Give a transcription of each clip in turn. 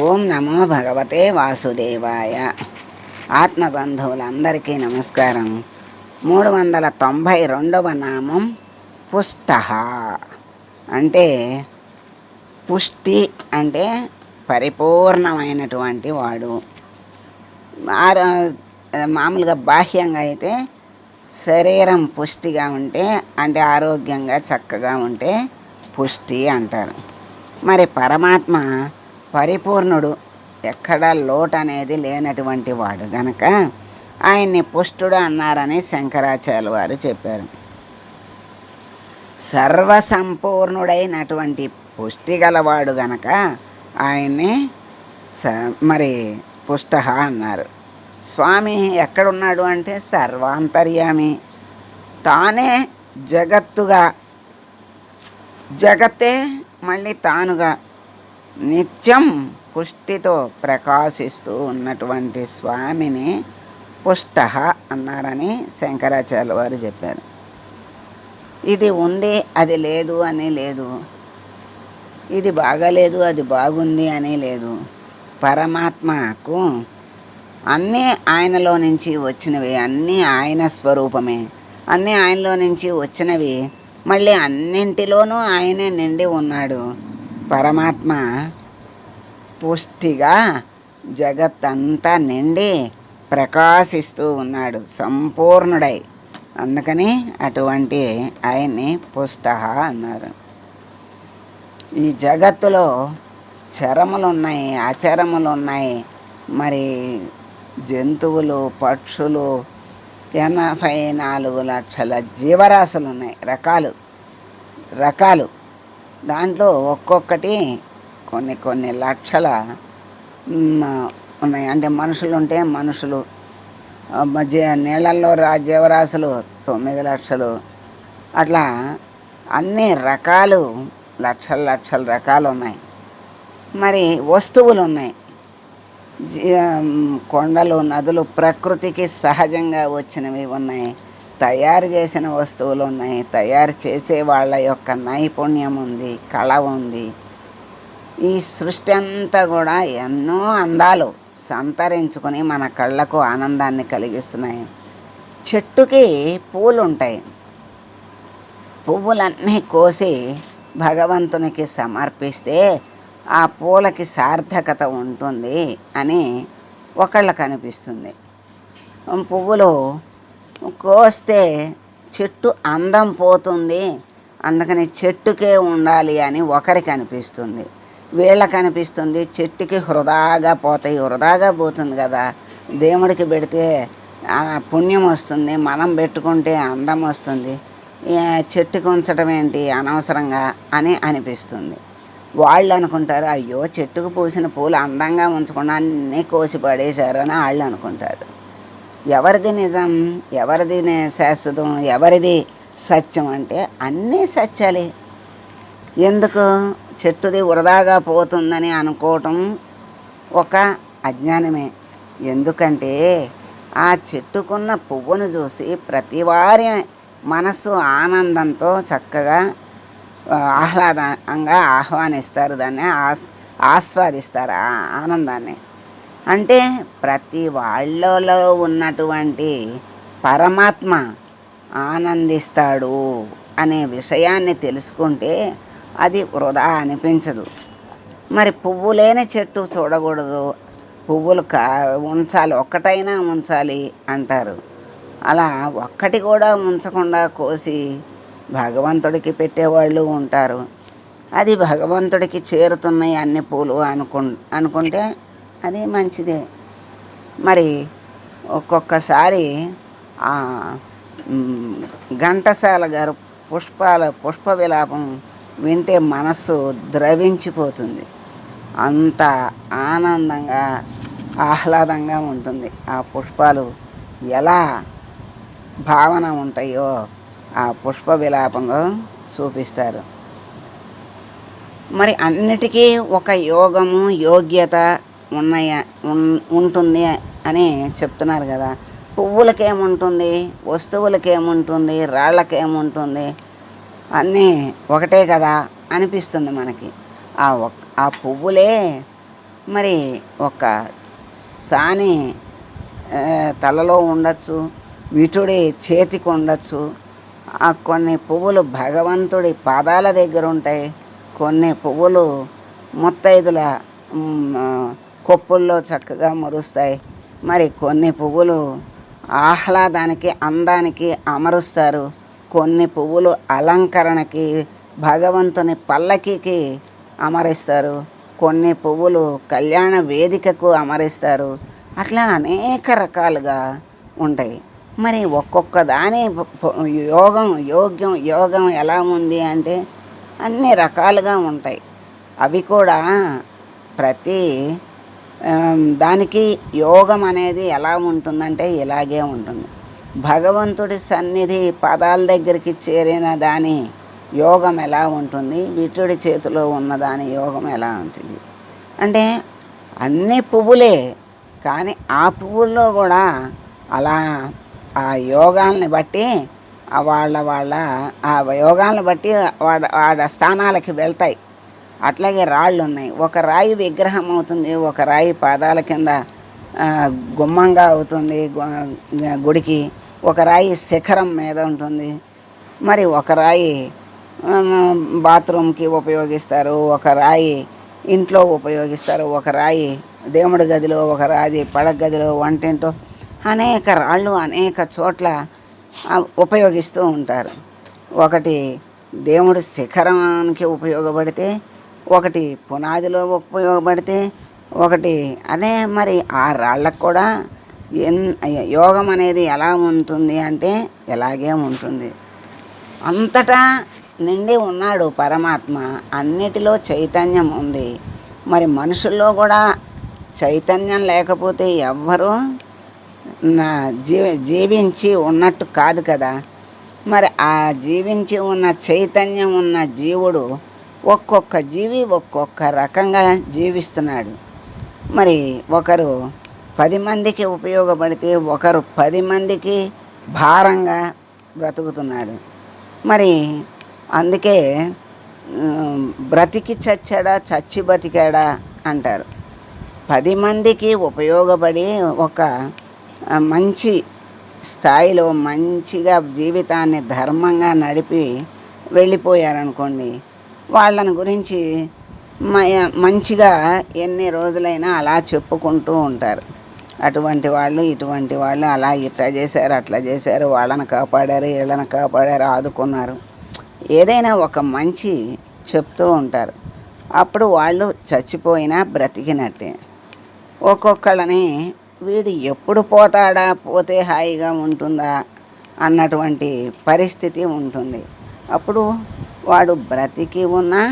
ఓం నమో భగవతే వాసుదేవాయ. ఆత్మబంధువులందరికీ నమస్కారం. మూడు వందల తొంభై రెండవ నామం పుష్ట. అంటే పుష్టి అంటే పరిపూర్ణమైనటువంటి వాడు. మామూలుగా బాహ్యంగా అయితే శరీరం పుష్టిగా ఉంటే అంటే ఆరోగ్యంగా చక్కగా ఉంటే పుష్టి అంటారు. మరి పరమాత్మ పరిపూర్ణుడు. ఎక్కడ లోటు అనేది లేనటువంటి వాడు గనక ఆయన్ని పుష్టుడు అన్నారని శంకరాచార్య వారు చెప్పారు. సర్వసంపూర్ణుడైనటువంటి పుష్టి గలవాడు గనక ఆయన్ని స మరి పుష్ట అన్నారు. స్వామి ఎక్కడున్నాడు అంటే సర్వాంతర్యామి. తానే జగత్తుగా జగత్తే మళ్ళీ తానుగా నిత్యం పుష్టితో ప్రకాశిస్తూ ఉన్నటువంటి స్వామిని పుష్ట అన్నారని శంకరాచార్య వారు చెప్పారు. ఇది ఉంది అది లేదు అని లేదు. ఇది బాగాలేదు అది బాగుంది అని లేదు. పరమాత్మకు అన్నీ ఆయనలో నుంచి వచ్చినవి అన్నీ ఆయన స్వరూపమే. అన్నీ ఆయనలో నుంచి వచ్చినవి మళ్ళీ అన్నింటిలోనూ ఆయనే నిండి ఉన్నాడు. పరమాత్మ పుష్టిగా జగత్తంతా నిండి ప్రకాశిస్తూ ఉన్నాడు సంపూర్ణుడై. అందుకని అటువంటి ఆయన్ని పుష్ట అన్నారు. ఈ జగత్తులో చరములు ఉన్నాయి అచరములు ఉన్నాయి మరి జంతువులు పక్షులు ఎనభై నాలుగు లక్షల జీవరాశులు ఉన్నాయి రకాలు రకాలు. దాంట్లో ఒక్కొక్కటి కొన్ని కొన్ని లక్షల ఉన్నాయి. అంటే మనుషులు ఉంటే మనుషులు మధ్య నీళ్ళల్లో రా జీవరాశులు తొమ్మిది లక్షలు. అట్లా అన్ని రకాలు లక్షల లక్షల రకాలు ఉన్నాయి. మరి వస్తువులు ఉన్నాయి. కొండలు నదులు ప్రకృతికి సహజంగా వచ్చినవి ఉన్నాయి. తయారు చేసిన వస్తువులు ఉన్నాయి తయారు చేసే వాళ్ళ యొక్క నైపుణ్యం ఉంది కళ ఉంది. ఈ సృష్టి అంతా కూడా ఎన్నో అందాలు సంతరించుకొని మన కళ్ళకు ఆనందాన్ని కలిగిస్తున్నాయి. చెట్టుకి పూలు ఉంటాయి పువ్వులన్నీ కోసి భగవంతునికి సమర్పిస్తే ఆ పూలకి సార్థకత ఉంటుంది అని ఒకళ్ళకి అనిపిస్తుంది. పువ్వులు కోస్తే చెట్టు అందం పోతుంది. అందుకని చెట్టుకే ఉండాలి అని ఒకరికి అనిపిస్తుంది. వీళ్ళకి అనిపిస్తుంది చెట్టుకి హృదాగా పోతాయి హృదాగా పోతుంది కదా. దేవుడికి పెడితే పుణ్యం వస్తుంది మనం పెట్టుకుంటే అందం వస్తుంది. చెట్టుకి ఉంచడం ఏంటి? అనవసరంగా అని అనిపిస్తుంది. వాళ్ళు అనుకుంటారు అయ్యో చెట్టుకు పూసిన పూలు అందంగా ఉంచకుండా అన్నీ కోసి పడేశారు అని వాళ్ళు అనుకుంటారు. ఎవరిది నిజం ఎవరిది శాశ్వతం ఎవరిది సత్యం అంటే అన్నీ సత్యాలే. ఎందుకు? చెట్టుది వృధాగా పోతుందని అనుకోవటం ఒక అజ్ఞానమే. ఎందుకంటే ఆ చెట్టుకున్న పువ్వును చూసి ప్రతి వారి మనస్సు ఆనందంతో చక్కగా ఆహ్లాదంగా ఆహ్వానిస్తారు. దాన్ని ఆస్ ఆస్వాదిస్తారు ఆ ఆనందాన్ని. అంటే ప్రతి వాళ్ళలో ఉన్నటువంటి పరమాత్మ ఆనందిస్తాడు అనే విషయాన్ని తెలుసుకుంటే అది వృధా అనిపించదు. మరి పువ్వు లేని చెట్టు చూడకూడదు. పువ్వులు కా ఉంచాలి ఒక్కటైనా ఉంచాలి అంటారు. అలా ఒక్కటి కూడా ఉంచకుండా కోసి భగవంతుడికి పెట్టేవాళ్ళు ఉంటారు. అది భగవంతుడికి చేరుతున్నాయి అన్ని పూలు అనుకు అనుకుంటే అది మంచిదే. మరి ఒక్కొక్కసారి ఘంటసాల గారు పుష్పాల పుష్ప విలాపం వింటే మనస్సు ద్రవించిపోతుంది. అంత ఆనందంగా ఆహ్లాదంగా ఉంటుంది. ఆ పుష్పాలు ఎలా భావన ఉంటాయో ఆ పుష్ప విలాపంలో చూపిస్తారు. మరి అన్నిటికీ ఒక యోగము యోగ్యత ఉన్నాయా? ఉంటుంది అని చెప్తున్నారు కదా. పువ్వులకేముంటుంది? వస్తువులకేముంటుంది? రాళ్ళకేముంటుంది అన్నీ ఒకటే కదా అనిపిస్తుంది మనకి. ఆ ఒక్- ఆ పువ్వులే మరి ఒక సాని తలలో ఉండొచ్చు విటుడి చేతికి ఉండొచ్చు. ఆ కొన్ని పువ్వులు భగవంతుడి పాదాల దగ్గర ఉంటాయి కొన్ని పువ్వులు ముత్తైదుల కొప్పుల్లో చక్కగా మరుస్తాయి. మరి కొన్ని పువ్వులు ఆహ్లాదానికి అందానికి అమరుస్తారు. కొన్ని పువ్వులు అలంకరణకి భగవంతుని పల్లకికి అమరిస్తారు. కొన్ని పువ్వులు కళ్యాణ వేదికకు అమరిస్తారు. అట్లా అనేక రకాలుగా ఉంటాయి. మరి ఒక్కొక్క దాని యోగం యోగ్యం యోగం ఎలా ఉంది అంటే అన్ని రకాలుగా ఉంటాయి. అవి కూడా ప్రతి దానికి యోగం అనేది ఎలా ఉంటుందంటే ఇలాగే ఉంటుంది. భగవంతుడి సన్నిధి పదాల దగ్గరికి చేరిన దాని యోగం ఎలా ఉంటుంది? విటుడి చేతిలో ఉన్న దాని యోగం ఎలా ఉంటుంది? అంటే అన్ని పువ్వులే కానీ ఆ పువ్వుల్లో కూడా అలా ఆ యోగాల్ని బట్టి వాళ్ళ వాళ్ళ ఆ యోగాలను బట్టి వాడ వాడ స్థానాలకి వెళ్తాయి. అట్లాగే రాళ్ళు ఉన్నాయి. ఒక రాయి విగ్రహం అవుతుంది. ఒక రాయి పాదాల కింద గుమ్మంగా అవుతుంది గుడికి. ఒక రాయి శిఖరం మీద ఉంటుంది. మరి ఒక రాయి బాత్రూమ్కి ఉపయోగిస్తారు. ఒక రాయి ఇంట్లో ఉపయోగిస్తారు. ఒక రాయి దేవుడి గదిలో ఒక రాయి పడగ గదిలో వంటింటో అనేక రాళ్ళు అనేక చోట్ల ఉపయోగిస్తూ ఉంటారు. ఒకటి దేవుడి శిఖరానికి ఉపయోగపడితే ఒకటి పునాదిలో ఉపయోగపడితే ఒకటి. అదే మరి ఆ రాళ్ళకు కూడా ఎన్ యోగం అనేది ఎలా ఉంటుంది అంటే ఎలాగే ఉంటుంది. అంతటా నిండి ఉన్నాడు పరమాత్మ అన్నిటిలో చైతన్యం ఉంది. మరి మనుషుల్లో కూడా చైతన్యం లేకపోతే ఎవ్వరూ నా జీవ జీవించి ఉన్నట్టు కాదు కదా. మరి ఆ జీవించి ఉన్న చైతన్యం ఉన్న జీవుడు ఒక్కొక్క జీవి ఒక్కొక్క రకంగా జీవిస్తున్నాడు. మరి ఒకరు పది మందికి ఉపయోగపడితే ఒకరు పది మందికి భారంగా బ్రతుకుతున్నాడు. మరి అందుకే బ్రతికి చచ్చాడా చచ్చి బతికాడా అంటారు. పది మందికి ఉపయోగపడి ఒక మంచి స్థాయిలో మంచిగా జీవితాన్ని ధర్మంగా నడిపి వెళ్ళిపోయారనుకోండి వాళ్ళని గురించి మంచిగా ఎన్ని రోజులైనా అలా చెప్పుకుంటూ ఉంటారు. అటువంటి వాళ్ళు ఇటువంటి వాళ్ళు అలా ఇట్లా చేశారు అట్లా చేశారు వాళ్ళని కాపాడారు వీళ్ళని కాపాడారు ఆదుకున్నారు. ఏదైనా ఒక మంచి చెప్తూ ఉంటారు. అప్పుడు వాళ్ళు చచ్చిపోయినా బ్రతికినట్టే. ఒక్కొక్కళ్ళని వీడు ఎప్పుడు పోతాడా పోతే హాయిగా ఉంటుందా అన్నటువంటి పరిస్థితి ఉంటుంది. అప్పుడు వాడు బ్రతికి ఉన్నా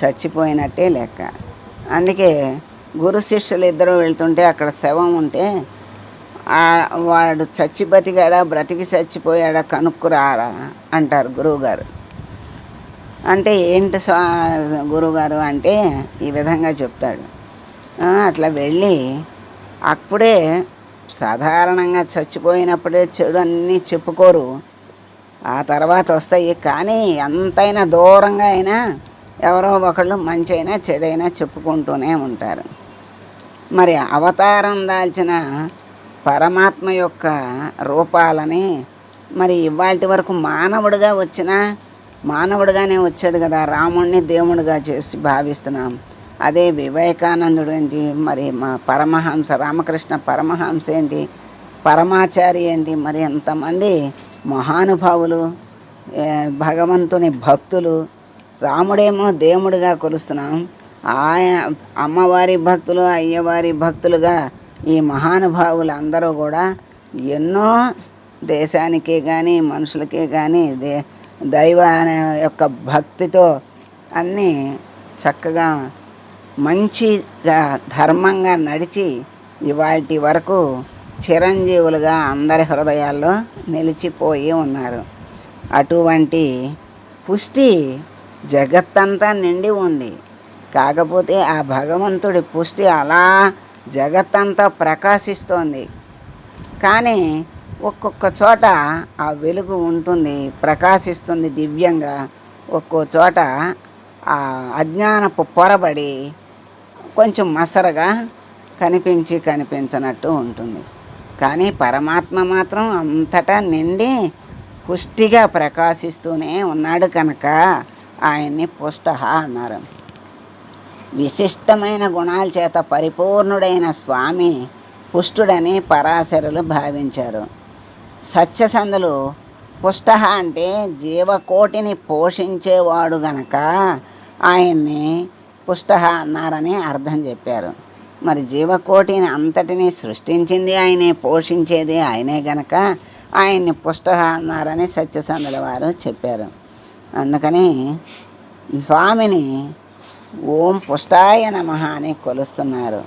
చచ్చిపోయినట్టే లెక్క. అందుకే గురు శిష్యులు ఇద్దరు వెళ్తుంటే అక్కడ శవం ఉంటే వాడు చచ్చి బతికాడా బ్రతికి చచ్చిపోయాడా కనుక్కురారా అంటారు గురువుగారు. అంటే ఏంటి స్వా గురువుగారు అంటే ఈ విధంగా చెప్తాడు. అట్లా వెళ్ళి అప్పుడే సాధారణంగా చచ్చిపోయినప్పుడే చెడు అన్నీ చెప్పుకోరు. ఆ తర్వాత వస్తాయి. కానీ ఎంతైనా దూరంగా అయినా ఎవరో ఒకళ్ళు మంచి అయినా చెడైనా చెప్పుకుంటూనే ఉంటారు. మరి అవతారం దాల్చిన పరమాత్మ యొక్క రూపాలని మరి ఇవాటి వరకు మానవుడిగా వచ్చిన మానవుడిగానే వచ్చాడు కదా రాముణ్ణి దేవుడిగా చేసి భావిస్తున్నాం. అదే వివేకానందుడు ఏంటి మరి మా పరమహంస రామకృష్ణ పరమహంస ఏంటి పరమాచారి ఏంటి మరి ఎంతమంది మహానుభావులు భగవంతుని భక్తులు రాముడేమో దేవుడిగా కొలుస్తున్నాం. ఆయన అమ్మవారి భక్తులు అయ్యవారి భక్తులుగా ఈ మహానుభావులు అందరూ కూడా ఎన్నో దేశానికే కానీ మనుషులకే కానీ దే దైవ అనే యొక్క భక్తితో అన్నీ చక్కగా మంచిగా ధర్మంగా నడిచి ఇవాటి వరకు చిరంజీవులుగా అందరి హృదయాల్లో నిలిచిపోయి ఉన్నారు. అటువంటి పుష్టి జగత్తంతా నిండి ఉంది. కాకపోతే ఆ భగవంతుడి పుష్టి అలా జగత్తంతా ప్రకాశిస్తోంది. కానీ ఒక్కొక్క చోట ఆ వెలుగు ఉంటుంది ప్రకాశిస్తుంది దివ్యంగా. ఒక్కో చోట ఆ అజ్ఞానపు పొరబడి కొంచెం మసరగా కనిపించి కనిపించనట్టు ఉంటుంది. కానీ పరమాత్మ మాత్రం అంతటా నిండి పుష్టిగా ప్రకాశిస్తూనే ఉన్నాడు కనుక ఆయన్ని పుష్టహ అన్నారు. విశిష్టమైన గుణాల చేత పరిపూర్ణుడైన స్వామి పుష్టుడని పరాశరులు భావించారు. సత్యసంధులు పుష్టహ అంటే జీవకోటిని పోషించేవాడు గనక ఆయన్ని పుష్టహ అన్నారని అర్థం చెప్పారు. మరి జీవకోటిని అంతటిని సృష్టించింది ఆయనే పోషించేది ఆయనే గనక ఆయన్ని పుష్టహ అన్నారని సత్యసంధుల వారు చెప్పారు. అందుకని స్వామిని ఓం పుష్టాయ నమ అని కొలుస్తున్నారు.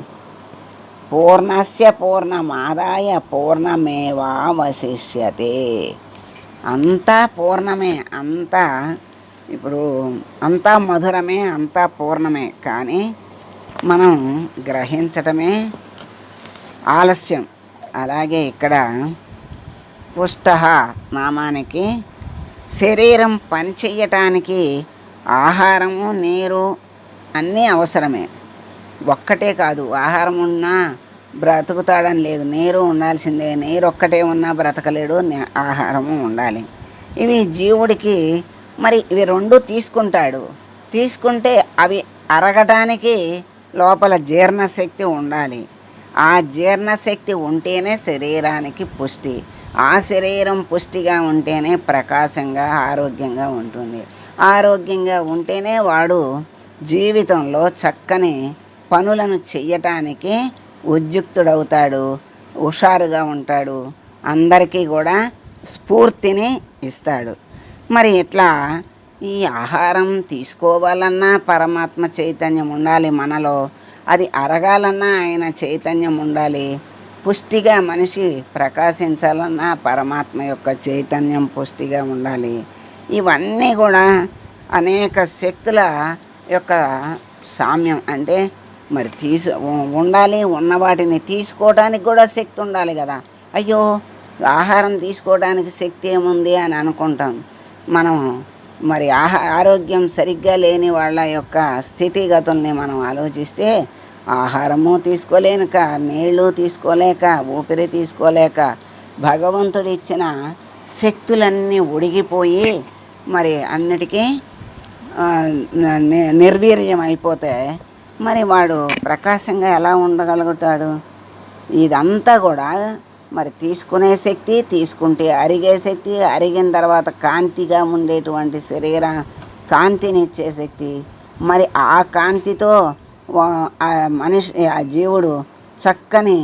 పూర్ణస్య పూర్ణమాదాయ పూర్ణమేవావశిష్యతే. అంతా పూర్ణమే అంతా ఇప్పుడు అంతా మధురమే అంతా పూర్ణమే. కానీ మనం గ్రహించటమే ఆలస్యం. అలాగే ఇక్కడ పుష్ట నామానికి శరీరం పనిచేయటానికి ఆహారము నీరు అన్నీ అవసరమే. ఒక్కటే కాదు ఆహారం ఉన్నా బ్రతుకుతాడని లేదు. నీరు ఉండాల్సిందే. నీరు ఒక్కటే ఉన్నా బ్రతకలేడు. నే- ఆహారము ఉండాలి. ఇవి జీవుడికి మరి ఇవి రెండు తీసుకుంటాడు. తీసుకుంటే అవి అరగటానికి లోపల జీర్ణశక్తి ఉండాలి. ఆ జీర్ణశక్తి ఉంటేనే శరీరానికి పుష్టి. ఆ శరీరం పుష్టిగా ఉంటేనే ప్రకాశంగా ఆరోగ్యంగా ఉంటుంది. ఆరోగ్యంగా ఉంటేనే వాడు జీవితంలో చక్కని పనులను చెయ్యటానికి ఉద్యుక్తుడవుతాడు హుషారుగా ఉంటాడు. అందరికీ కూడా స్ఫూర్తిని ఇస్తాడు. మరి ఇట్లా ఈ ఆహారం తీసుకోవాలన్నా పరమాత్మ చైతన్యం ఉండాలి మనలో. అది అరగాలన్నా ఆయన చైతన్యం ఉండాలి. పుష్టిగా మనిషి ప్రకాశించాలన్నా పరమాత్మ యొక్క చైతన్యం పుష్టిగా ఉండాలి. ఇవన్నీ కూడా అనేక శక్తుల యొక్క సామ్యం. అంటే మరి తీసు ఉండాలి ఉన్న వాటిని తీసుకోవడానికి కూడా శక్తి ఉండాలి కదా. అయ్యో ఆహారం తీసుకోవడానికి శక్తి ఏముంది అని అనుకుంటాం. మనం మరి ఆహా ఆరోగ్యం సరిగ్గా లేని వాళ్ళ యొక్క స్థితిగతుల్ని మనం ఆలోచిస్తే ఆహారము తీసుకోలేక నీళ్ళు తీసుకోలేక ఊపిరి తీసుకోలేక భగవంతుడిచ్చిన శక్తులన్నీ ఉడిగిపోయి మరి అన్నిటికీ నిర్వీర్యం అయిపోతే మరి వాడు ప్రకాశంగా ఎలా ఉండగలుగుతాడు? ఇదంతా కూడా మరి తీసుకునే శక్తి తీసుకుంటే అరిగే శక్తి అరిగిన తర్వాత కాంతిగా ఉండేటువంటి శరీర కాంతిని ఇచ్చే శక్తి. మరి ఆ కాంతితో ఆ మనిషి ఆ జీవుడు చక్కని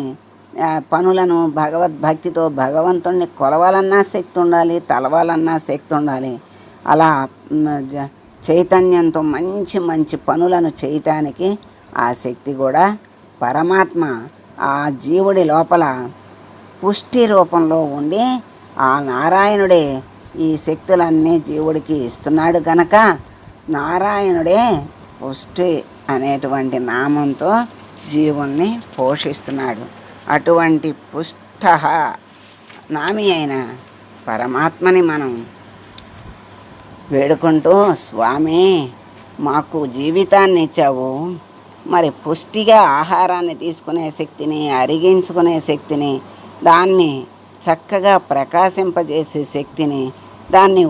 పనులను భగవద్భక్తితో భగవంతుణ్ణి కొలవాలన్నా శక్తి ఉండాలి తలవాలన్నా శక్తి ఉండాలి. అలా చైతన్యంతో మంచి మంచి పనులను చేయటానికి ఆ శక్తి కూడా పరమాత్మ ఆ జీవుడి లోపల పుష్టి రూపంలో ఉండి ఆ నారాయణుడే ఈ శక్తులన్నీ జీవుడికి ఇస్తున్నాడు కనుక నారాయణుడే పుష్టి అనేటువంటి నామంతో జీవుల్ని పోషిస్తున్నాడు. అటువంటి పుష్ట నామి అయిన పరమాత్మని మనం వేడుకుంటూ స్వామి మాకు జీవితాన్ని ఇచ్చావు మరి పుష్టిగా ఆహారాన్ని తీసుకునే శక్తిని అరిగించుకునే శక్తిని దాన్ని చక్కగా ప్రకాశింపజేసే శక్తిని దాన్ని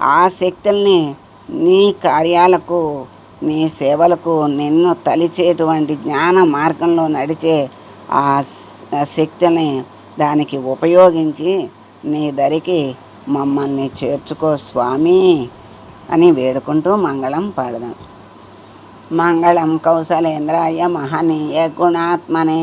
ఆ శక్తుల్ని నీ కార్యాలకు నీ సేవలకు నిన్ను తలిచేటువంటి జ్ఞాన మార్గంలో నడిచే ఆ శక్తిని దానికి ఉపయోగించి నీ దరికి మమ్మల్ని చేర్చుకో స్వామి అని వేడుకుంటూ మంగళం పాడదాం. మంగళం కౌశలేంద్రాయ మహనీయ గుణాత్మనే